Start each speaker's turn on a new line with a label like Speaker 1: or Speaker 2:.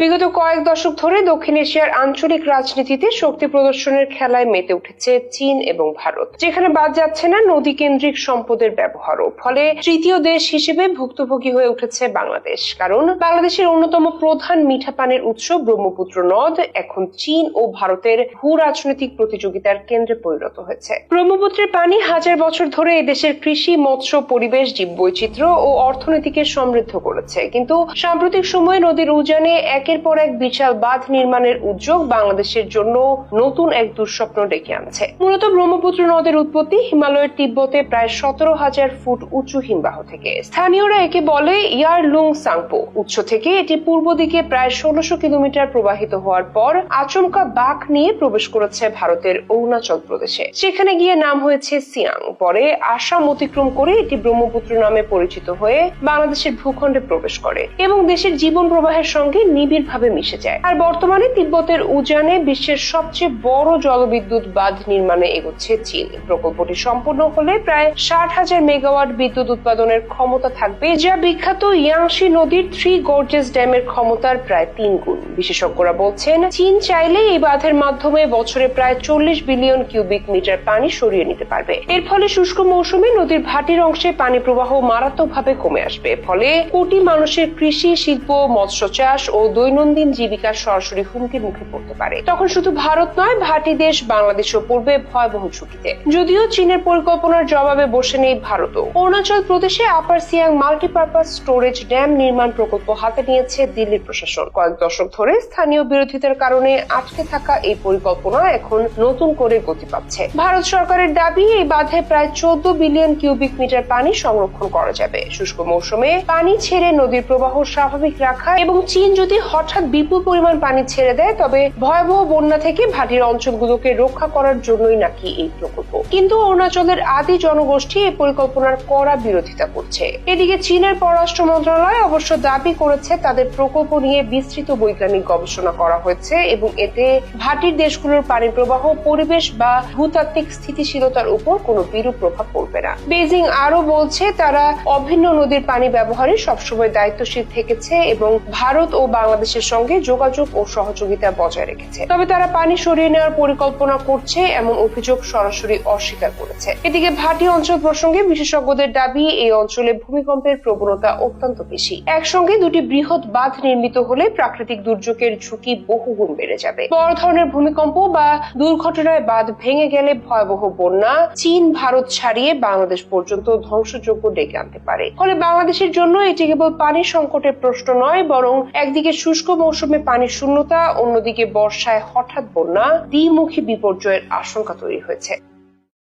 Speaker 1: বিগত কয়েক দশক ধরে দক্ষিণ এশিয়ার আঞ্চলিক রাজনীতিতে শক্তি প্রদর্শনের খেলায় মেতে উঠেছে চীন এবং ভারত, যেখানে বাদ যাচ্ছে না নদী কেন্দ্রিক সম্পদের ব্যবহারও। ফলে তৃতীয় দেশ হিসেবে ভুক্তভোগী হয়ে উঠেছে বাংলাদেশ। কারণ বাংলাদেশের অন্যতম প্রধান মিঠা পানের উৎস ব্রহ্মপুত্র নদ। এখন চীন ও ভারতের ভূ রাজনৈতিক প্রতিযোগিতার কেন্দ্রে পরিণত হয়েছে। ব্রহ্মপুত্রের পানি হাজার বছর ধরে এদেশের কৃষি, মৎস্য, পরিবেশ, জীববৈচিত্র্য ও অর্থনীতিকে সমৃদ্ধ করেছে। কিন্তু সাম্প্রতিক সময়ে নদীর উজানে একের পর এক বিশাল বাঁধ নির্মাণের উদ্যোগ বাংলাদেশের জন্য নতুন এক দুঃস্বপ্ন ডেকে আনছে। মূলত ব্রহ্মপুত্র নদের উৎপত্তি, হিমালয়ের তিব্বতে প্রায় সতেরো হাজার ফুট উঁচু হিমবাহ থেকে। স্থানীয়রা একে বলে ইয়ার লুং সাংপো। উৎস থেকে এটি পূর্ব দিকে প্রায় ষোলোশো কিলোমিটার প্রবাহিত হওয়ার পর আচমকা বাঘ নিয়ে প্রবেশ করেছে ভারতের অরুণাচল প্রদেশে। সেখানে গিয়ে নাম হয়েছে সিয়াং। পরে আসাম অতিক্রম করে এটি ব্রহ্মপুত্র নামে পরিচিত হয়ে বাংলাদেশের ভূখণ্ডে প্রবেশ করে এবং দেশের জীবন প্রবাহের সঙ্গে নিবিড়ভাবে মিশে যায়। আর বর্তমানে তিব্বতের উজানে বিশ্বের সবচেয়ে বড় জলবিদ্যুৎ বাঁধ নির্মাণে এগোচ্ছে চীন। প্রকল্পটি সম্পূর্ণ হলে প্রায় ষাট হাজার মেগাওয়াট বিদ্যুৎ উৎপাদনের ক্ষমতা থাকবে, যা বিখ্যাত ইয়াংশি নদীর থ্রি গর্জেস ড্যামের ক্ষমতার প্রায় তিন গুণ। বিশেষজ্ঞরা বলছেন, চীন চাইলে এই বাঁধের মাধ্যমে বছরে প্রায় চল্লিশ বিলিয়ন কিউবিক মিটার পানি সরিয়ে নিতে পারবে। এর ফলে শুষ্ক মৌসুমে নদীর ভাটির অংশে পানি প্রবাহ মারাত্মকভাবে কমে আসবে। ফলে কোটি মানুষের কৃষি, শিল্প, মৎস্য চাষ ও দৈনন্দিন জীবিকার সরাসরি হুমকির মুখে পড়তে পারে। তখন শুধু ভারত নয়, ভাটি দেশ বাংলাদেশও পড়বে ভয়াবহ ঝুঁকিতে। যদিও চীনের পরিকল্পনার জবাবে বসে নেই ভারতও। অরুণাচল প্রদেশে upper Siang multipurpose storage dam নির্মাণ প্রকল্প হাতে নিয়েছে দিল্লির প্রশাসন। কয়েক দশক ধরে স্থানীয় বিরোধিতার কারণে আটকে থাকা এই পরিকল্পনা এখন নতুন করে গতি পাচ্ছে। ভারত সরকারের দাবি, এই বাঁধে প্রায় চোদ্দ বিলিয়ন কিউবিক মিটার পানি সংরক্ষণ করা যাবে। শুষ্ক মৌসুমে পানি ছেড়ে নদীর প্রবাহ স্বাভাবিক রাখা এবং চীন যদি হঠাৎ বিপুল পরিমাণ পানি ছেড়ে দেয়, তবে ভয়াবহ বন্যা থেকে ভাটির অঞ্চলগুলোকে রক্ষা করার জন্যই নাকি এই প্রকল্প। কিন্তু অরুণাচলের আদি জনগোষ্ঠী এই পরিকল্পনার কড়া বিরোধিতা করছে। এদিকে চীনের পররাষ্ট্র মন্ত্রণালয় অবশ্য দাবি করেছে, তাদের প্রকল্প নিয়ে বিস্তৃত বৈজ্ঞানিক গবেষণা করা হয়েছে এবং এতে ভাটির দেশগুলোর পানি প্রবাহ, পরিবেশ বা ভূতাত্ত্বিক স্থিতিশীলতার উপর কোনো বিরূপ প্রভাব পড়বে না। বেজিং আরও বলছে, তারা অভিন্ন নদীর পানি ব্যবহারে সবসময় দায়িত্বশীল থেকেছে এবং ভারত ও বাংলাদেশের সঙ্গে যোগাযোগ ও সহযোগিতা বজায় রেখেছে। তবে তারা পানি সরিয়ে নেওয়ার পরিকল্পনা করছে, এমন অভিযোগ সরাসরি অস্বীকার করেছে। এদিকে ভাটি অঞ্চল প্রসঙ্গে বিশেষজ্ঞদের দাবি, এই অঞ্চলে ভূমিকম্পের প্রবণতা অত্যন্ত বেশি। একসঙ্গে দুটি বৃহৎ বাঁধ নির্মিত হলে প্রাকৃতিক দুর্যোগের ঝুঁকি বহুগুণ বেড়ে যাবে। বড় ধরনের ভূমিকম্প বা দুর্ঘটনায় বাঁধ ভেঙে গেলে ভয়াবহ বন্যা, চীন, ভারত ছাড়িয়ে বাংলাদেশ পর্যন্ত ধ্বংসযোগ্য ডেকে আনতে পারে। ফলে বাংলাদেশের জন্য এটি কেবল পানি সংকটের প্রশ্ন নয়, বরং একদিকে শুষ্ক মৌসুমে পানির শূন্যতা অন্যদিকে বর্ষায় হঠাৎ বন্যা দ্বিমুখী বিপর্যয়ের আশঙ্কা তৈরি হয়েছে।